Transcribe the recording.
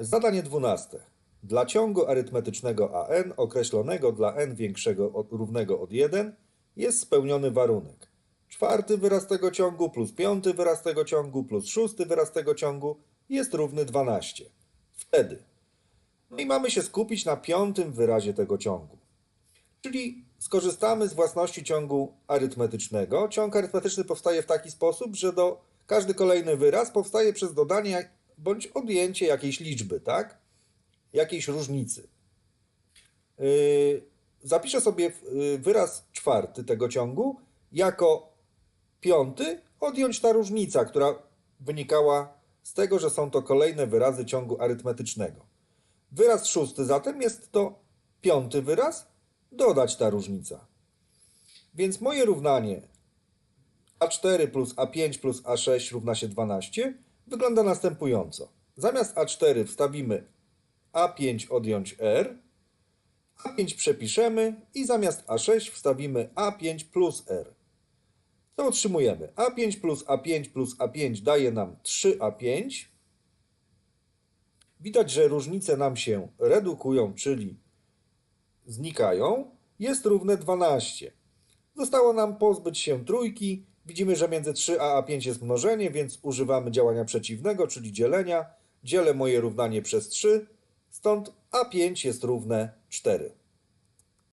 Zadanie 12. Dla ciągu arytmetycznego an określonego dla n większego od, równego od 1 jest spełniony warunek. Czwarty wyraz tego ciągu plus piąty wyraz tego ciągu plus szósty wyraz tego ciągu jest równy 12. Wtedy. No i mamy się skupić na piątym wyrazie tego ciągu. Czyli skorzystamy z własności ciągu arytmetycznego. Ciąg arytmetyczny powstaje w taki sposób, że do każdy kolejny wyraz powstaje przez dodanie bądź odjęcie jakiejś liczby, tak? Jakiejś różnicy. Yy, zapiszę sobie yy, wyraz czwarty tego ciągu jako piąty odjąć ta różnica, która wynikała z tego, że są to kolejne wyrazy ciągu arytmetycznego. Wyraz szósty zatem jest to piąty wyraz, dodać ta różnica. Więc moje równanie A4 plus A5 plus A6 równa się 12 wygląda następująco. Zamiast A4 wstawimy A5 odjąć R, A5 przepiszemy i zamiast A6 wstawimy A5 plus R. Co otrzymujemy? A5 plus A5 plus A5 daje nam 3A5. Widać, że różnice nam się redukują, czyli znikają, jest równe 12. Zostało nam pozbyć się trójki. Widzimy, że między 3a a 5 jest mnożenie, więc używamy działania przeciwnego, czyli dzielenia. Dzielę moje równanie przez 3, stąd a5 jest równe 4.